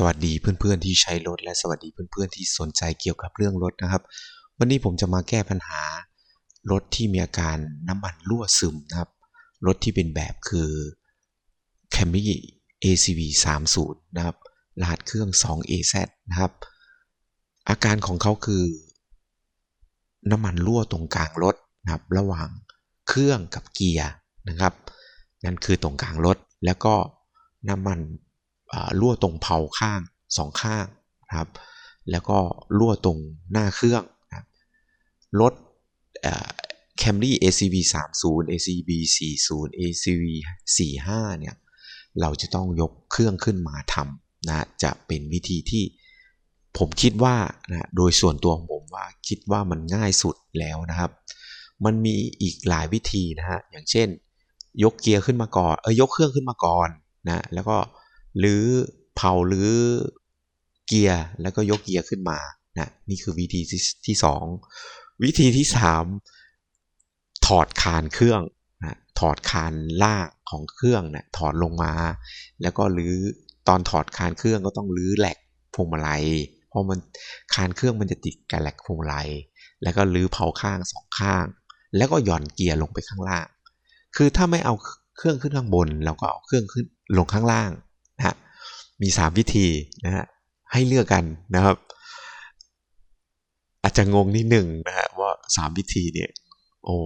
สวัสดีเพื่อนๆที่ใช้รถและสวัสดีเพื่อนๆที่สนใจเกี่ยวกับเรื่องรถนะครับ วันนี้ผมจะมาแก้ปัญหารถที่มีอาการน้ำมันรั่วซึมนะครับ รถที่เป็นแบบคือ Camry ACV 30นะครับ รหัสเครื่อง 2AZ นะครับ อาการของเขาคือ น้ำมันรั่วตรงกลางรถนะครับ ระหว่างเครื่องกับเกียร์นะครับ นั่นคือตรงกลางรถแล้วก็น้ำมัน รั่วตรงเผาข้างสองข้างครับแล้วก็รั่วตรงหน้าเครื่องนะรถ Camry ACV 30 ACV 40 ACV 45เนี่ยเราจะต้องยกเครื่องขึ้นมาทำนะจะเป็นวิธีที่ผมคิดว่านะโดยส่วนตัวผมว่าคิดว่ามันง่ายสุดแล้วนะครับ มันมีอีกหลายวิธีนะฮะอย่างเช่น ยกเกียร์ขึ้นมาก่อนเออยกเครื่องขึ้นมาก่อนนะแล้วก็ หรือเผาหรือเกียร์แล้วก็ยกเกียร์ขึ้นมานะนี่คือวิธีที่ที่สองวิธีที่สามถอดคานเครื่องนะถอดคานล่างของเครื่องนะถอดลงมา แล้วก็รื้อตอนถอดคานเครื่องก็ต้องรื้อแหลกพวงมาลัยเพราะมันคานเครื่องมันจะติดกับแหลกพวงมาลัย แล้วก็รื้อเผาข้างสองข้าง แล้วก็หย่อนเกียร์ลงไปข้างล่าง คือถ้าไม่เอาเครื่องขึ้นข้างบนเราก็เอาเครื่องขึ้นลงข้างล่าง นะมี 3 วิธีนะฮะให้เลือกกันนะครับ อาจจะงงนิดหนึ่งนะฮะว่า 3 วิธีเนี่ยโอ้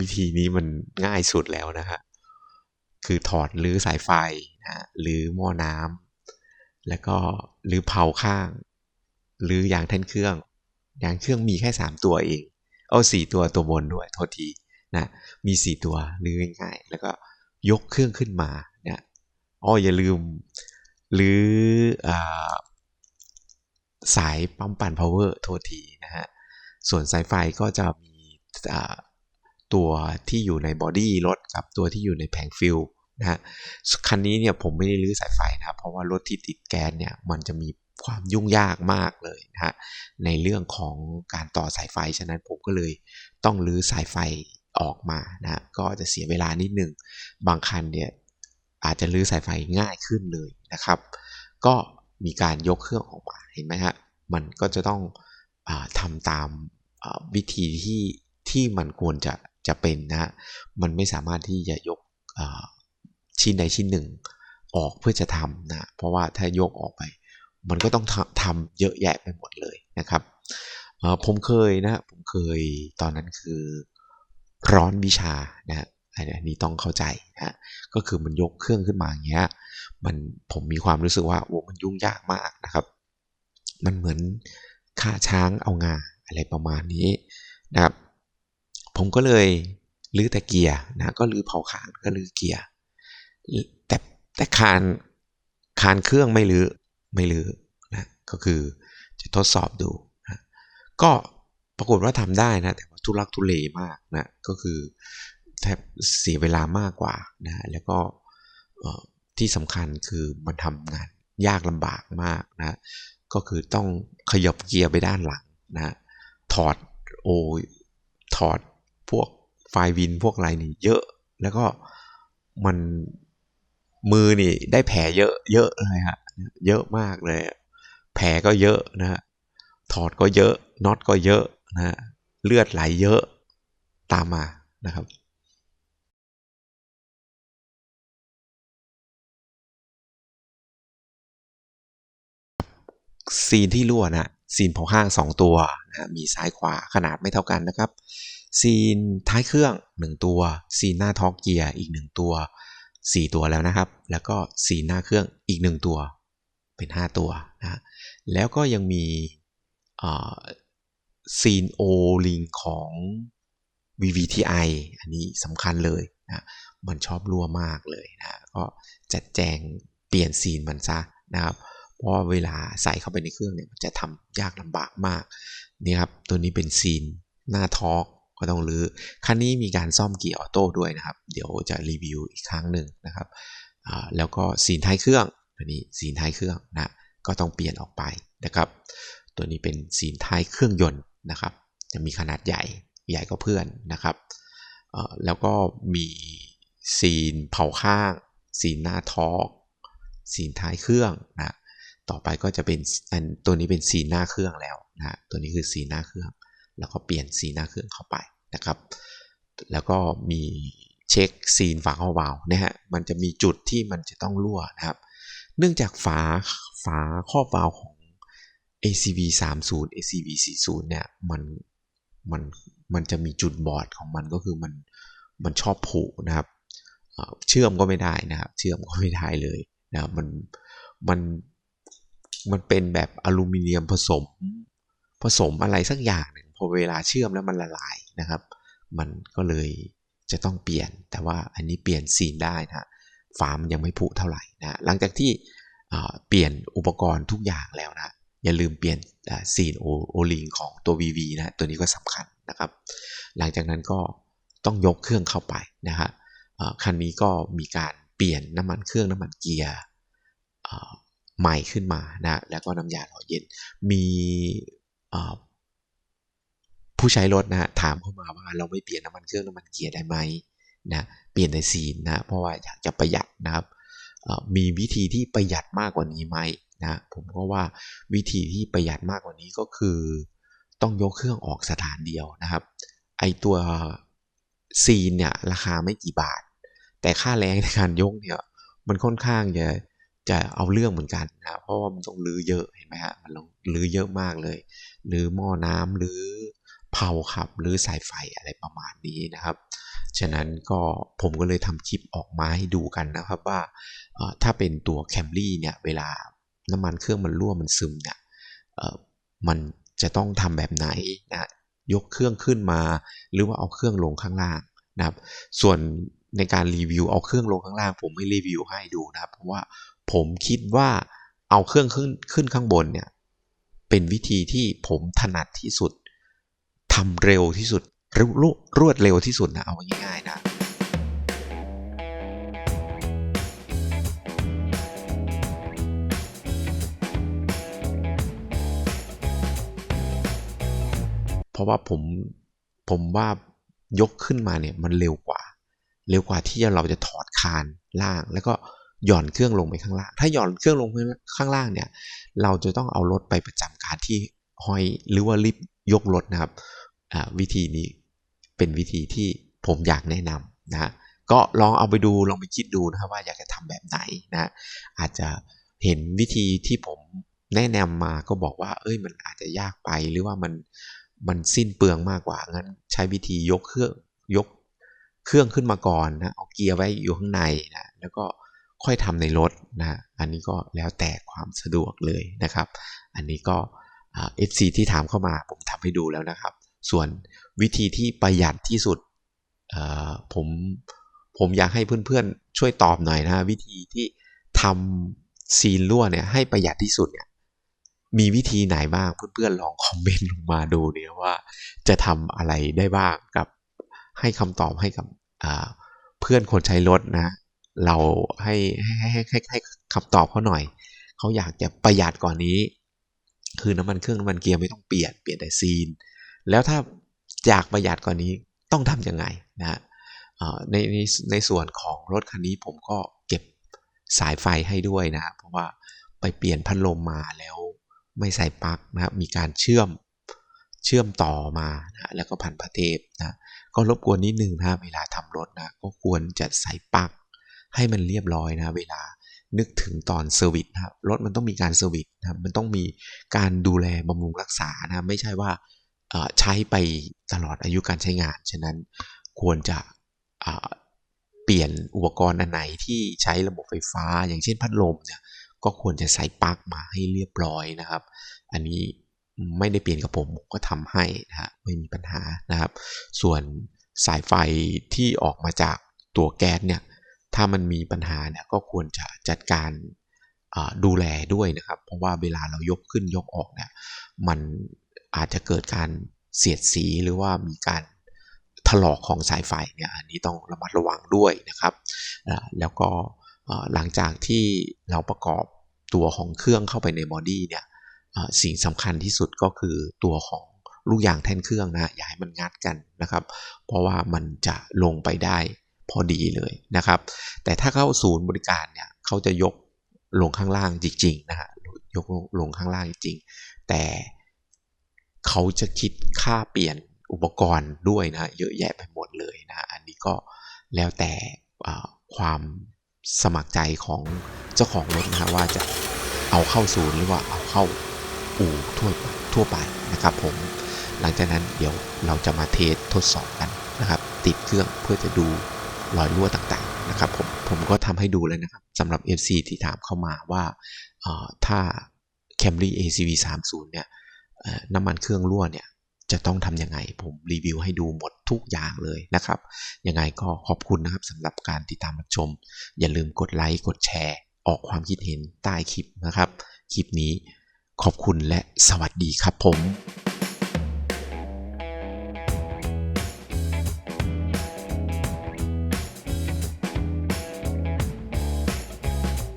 วิธีนี้มันง่ายสุดแล้วนะฮะคือถอดหรือสายไฟนะหรือหม้อน้ำแล้วก็หรือเผาข้าง หรือยางแท่นเครื่องยางเครื่องมีแค่ 3 ตัวเอง เอาสี่ตัวตัวบนด้วยโทษทีนะมี 4 ตัวหรือง่ายๆแล้วก็ยกเครื่องขึ้นมา อ๋ออย่าลืม หรืออสายปั๊มปั่น power โทษทีนะฮะ ส่วนสายไฟก็จะมีตัวที่อยู่ในบอดี้รถกับตัวที่อยู่ในแผงฟิลนะฮะ คันนี้เนี่ยผมไม่ได้รื้อสายไฟนะ เพราะว่ารถที่ติดแก๊สเนี่ยมันจะมีความยุ่งยากมากเลยนะฮะในเรื่องของการต่อสายไฟ ฉะนั้นผมก็เลยต้องรื้อสายไฟออกมานะก็จะเสียเวลานิดหนึ่ง บางคันเนี่ย อาจจะรื้อสายไฟง่ายขึ้นเลยนะครับ ก็มีการยกเครื่องออกมาเห็นไหมฮะมันก็จะต้องอทำตามวิธีที่ที่มันควรจะจะเป็นนะมันไม่สามารถที่จะยกชิ้นใดชิ้นหนึ่งออกเพื่อจะทำนะเพราะว่าถ้ายกออกไป มันก็ต้องทำเยอะแยะไปหมดเลยนะครับผมเคยนะผมเคยตอนนั้นคือร้อนวิชานะ อันนี้ต้องเข้าใจนะก็คือมันยกเครื่องขึ้นมาอย่างเงี้ยมันผมมีความรู้สึกว่าโอ้มันยุ่งยากมากนะครับ มันเหมือนฆ่าช้างเอางาอะไรประมาณนี้นะครับ ผมก็เลยลื้อแต่เกียร์นะก็ลื้อเผาขานก็ลื้อเกียร์แต่แต่คานคานเครื่องไม่ลื้อไม่ลื้อนะก็คือจะทดสอบดูนะก็ปรากฏว่าทำได้นะแต่ว่าทุลักทุเลมากนะก็คือ ทบเสียเวลามากกว่านะแล้วก็ที่สำคัญคือมันทำงานยากลำบากมากนะก็คือต้องขยบเกียร์ไปด้านหลังนะถอดโอถอดพวกไฟวินพวกอะไรนี่เยอะ แล้วก็มันมือนี่ได้แผลเยอะเยอะเลยฮะเยอะมากเลย แผลก็เยอะนะถอดก็เยอะน็อตก็เยอะนะเลือดไหลเยอะตามมานะครับ ซีนที่รั่วนะซีนเผาข้าง2 ตัวนะมีซ้ายขวาขนาดไม่เท่ากันนะครับ ซีนท้ายเครื่อง 1 ตัว ซีนหน้าท็อกเกียร์อีก 1 ตัว 4 ตัวแล้วนะครับ แล้วก็ซีนหน้าเครื่องอีก 1 ตัวเป็น 5 ตัวนะแล้วก็ยังมีซีนโอลิงของ VVTi อันนี้สำคัญเลยนะมันชอบรั่วมากเลยนะก็จัดแจงเปลี่ยนซีนมันซะนะครับ เพราะเวลาใส่เข้าไปในเครื่องเนี่ยมันจะทำยากลำบากมากนี่ครับตัวนี้เป็นซีนหน้าทอกก็ต้องรื้อคันนี้มีการซ่อมเกียร์ออโต้ด้วยนะครับ เดี๋ยวจะรีวิวอีกครั้งหนึ่งนะครับแล้วก็ซีนท้ายเครื่องตัวนี้ซีนท้ายเครื่องนะก็ต้องเปลี่ยนออกไปนะครับ ตัวนี้เป็นซีนท้ายเครื่องยนต์นะครับ จะมีขนาดใหญ่ใหญ่ก็เพื่อนนะครับแล้วก็มีซีนเผาข้างซีนหน้าทอกซีนท้ายเครื่องนะ ต่อไปก็จะเป็นอันตัวนี้เป็นสีหน้าเครื่องแล้วนะฮะตัวนี้คือสีหน้าเครื่อง แล้วก็เปลี่ยนสีหน้าเครื่องเข้าไปนะครับ แล้วก็มีเช็คซีนฝาข้อวาล์วนะฮะมันจะมีจุดที่มันจะต้องรั่วนะครับ เนื่องจากฝาฝาครอบวาล์วของ ACV 30 ACV 40เนี่ยมันมันมันจะมีจุดบอดของมันก็คือมันมันชอบผุนะครับเชื่อมก็ไม่ได้นะครับ เชื่อมก็ไม่ได้เลยนะมันมัน มันเป็นแบบอลูมิเนียมผสม ผสมอะไรสักอย่างหนึ่งพอเวลาเชื่อมแล้วมันละลายนะครับ มันก็เลยจะต้องเปลี่ยน แต่ว่าอันนี้เปลี่ยนซีนได้นะฝามันยังไม่ผุเท่าไหร่นะหลังจากที่เปลี่ยนอุปกรณ์ทุกอย่างแล้วนะอย่าลืมเปลี่ยนซีนโอลิงของตัว VV นะตัวนี้ก็สำคัญนะครับ หลังจากนั้นก็ต้องยกเครื่องเข้าไปนะฮะคันนี้ก็มีการเปลี่ยนน้ำมันเครื่องน้ำมันเกียร์ ใหม่ขึ้นมานะแล้วก็น้ำยาหล่อเย็นมีผู้ใช้รถนะถามเข้ามาว่าเราไม่เปลี่ยนน้ำมันเครื่องน้ำมันเกียร์ได้ไหมนะเปลี่ยนในซีนนะเพราะว่าอยากจะประหยัดนะครับมีวิธีที่ประหยัดมากกว่านี้ไหมนะผมก็ว่าวิธีที่ประหยัดมากกว่านี้ก็คือต้องยกเครื่องออกสถานเดียวนะครับ ไอตัวซีนเนี่ยราคาไม่กี่บาท แต่ค่าแรงในการยกเนี่ยมันค่อนข้างจะ จะเอาเรื่องเหมือนกันนะเพราะว่ามันต้องลื้อเยอะเห็นไหมฮะมันต้องลื้อเยอะมากเลยหรือหม้อน้ำหรือเผาขับหรือสายไฟอะไรประมาณนี้นะครับ ฉะนั้นก็ผมก็เลยทำคลิปออกมาให้ดูกันนะครับว่าถ้าเป็นตัวแคมรี่เนี่ยเวลาน้ำมันเครื่องมันรั่วมันซึมเนี่ยมันจะต้องทำแบบไหนนะยกเครื่องขึ้นมา หรือว่าเอาเครื่องลงข้างล่างนะครับ ส่วนในการรีวิวเอาเครื่องลงข้างล่าง ผมไม่รีวิวให้ดูนะครับเพราะว่า ผมคิดว่าเอาเครื่องขึ้นขึ้นข้างบนเนี่ยเป็นวิธีที่ผมถนัดที่สุดทำเร็วที่สุดรวดเร็วที่สุดนะเอาง่ายๆนะเพราะว่าผมผมว่ายกขึ้นมาเนี่ยมันเร็วกว่า เร็วกว่าที่เราจะถอดคานล่างแล้วก็ หย่อนเครื่องลงไปข้างล่าง ถ้าหย่อนเครื่องลงไปข้างล่างเนี่ย เราจะต้องเอารถไปประจำการที่ห้อยหรือว่าลิฟยกรถนะครับ วิธีนี้เป็นวิธีที่ผมอยากแนะนำนะก็ลองเอาไปดูลองไปคิดดูนะครับว่าอยากจะทำแบบไหนนะอาจจะเห็นวิธีที่ผมแนะนำมาก็บอกว่า เอ้ยมันอาจจะยากไปหรือว่ามันมันสิ้นเปลืองมากกว่างั้น ใช้วิธียกเครื่องยกเครื่องขึ้นมาก่อนนะเอาเกียร์ไว้อยู่ข้างในนะแล้วก็ ค่อยทำในรถนะอันนี้ก็แล้วแต่ความสะดวกเลยนะครับ อันนี้ก็เอฟซีที่ถามเข้ามาผมทำให้ดูแล้วนะครับ ส่วนวิธีที่ประหยัดที่สุดผมผมอยากให้เพื่อนๆ ช่วยตอบหน่อยนะวิธีที่ทำซีนรั่วเนี่ยให้ประหยัดที่สุดเนี่ยมีวิธีไหนบ้างเพื่อนๆลองคอมเมนต์ลงมาดูเนี่ยว่าจะทำอะไรได้บ้างกับให้คำตอบให้กับเพื่อนคนใช้รถนะ เราให้ให้ให้ให้ให้คำตอบเขาหน่อย เขาอยากจะประหยัดก่อนนี้ คือน้ำมันเครื่องน้ำมันเกียร์ไม่ต้องเปลี่ยนเปลี่ยนแต่ซีน แล้วถ้าอยากประหยัดก่อนนี้ต้องทำยังไงนะในในในส่วนของรถคันนี้ผมก็เก็บสายไฟให้ด้วยนะ เพราะว่าไปเปลี่ยนพัดลมมาแล้วไม่ใส่ปลั๊กนะครับมีการเชื่อมเชื่อมต่อมานะแล้วก็พันพระเทพนะก็รบกวนนิดนึงนะเวลาทำรถนะก็ควรจะใส่ปลั๊ก ให้มันเรียบร้อยนะเวลานึกถึงตอนเซอร์วิสนะรถมันต้องมีการเซอร์วิสนะมันต้องมีการดูแลบำรุงรักษานะไม่ใช่ว่าใช้ไปตลอดอายุการใช้งาน ฉะนั้นควรจะเปลี่ยนอุปกรณ์อันไหนที่ใช้ระบบไฟฟ้า อย่างเช่นพัดลมเนี่ยก็ควรจะใส่ปลั๊กมาให้เรียบร้อยนะครับ อันนี้ไม่ได้เปลี่ยนกับผมก็ทำให้นะฮะไม่มีปัญหานะครับ ส่วนสายไฟที่ออกมาจากตัวแก๊สเนี่ย ถ้ามันมีปัญหาเนี่ยก็ควรจะจัดการดูแลด้วยนะครับ เพราะว่าเวลาเรายกขึ้นยกออกเนี่ยมันอาจจะเกิดการเสียดสีหรือว่ามีการถลอกของสายไฟเนี่ยอันนี้ต้องระมัดระวังด้วยนะครับ แล้วก็หลังจากที่เราประกอบตัวของเครื่องเข้าไปในบอดี้เนี่ยสิ่งสำคัญที่สุดก็คือตัวของลูกยางแท่นเครื่องนะอย่าให้มันงัดกันนะครับ เพราะว่ามันจะลงไปได้ พอดีเลยนะครับ แต่ถ้าเข้าศูนย์บริการเนี่ยเขาจะยกลงข้างล่างจริงๆนะฮะยกลงข้างล่างจริง แต่เขาจะคิดค่าเปลี่ยนอุปกรณ์ด้วยนะเยอะแยะไปหมดเลยนะอันนี้ก็แล้วแต่ความสมัครใจของเจ้าของรถนะฮะว่าจะเอาเข้าศูนย์หรือว่าเอาเข้าอู่ทั่วทั่วไปนะครับผมหลังจากนั้นเดี๋ยวเราจะมาเทสทดสอบกันนะครับ ติดเครื่องเพื่อจะดู รอยรั่วต่างๆนะครับผมผมก็ทำให้ดูเลยนะครับสำหรับ FC ที่ถามเข้ามาว่าถ้า Camry ACV 30เนี่ยน้ำมันเครื่องรั่วเนี่ยจะต้องทำยังไง ผมรีวิวให้ดูหมดทุกอย่างเลยนะครับ ยังไงก็ขอบคุณนะครับสำหรับการติดตามรับชม อย่าลืมกดไลค์กดแชร์ ออกความคิดเห็นใต้คลิปนะครับ คลิปนี้ขอบคุณและสวัสดีครับผม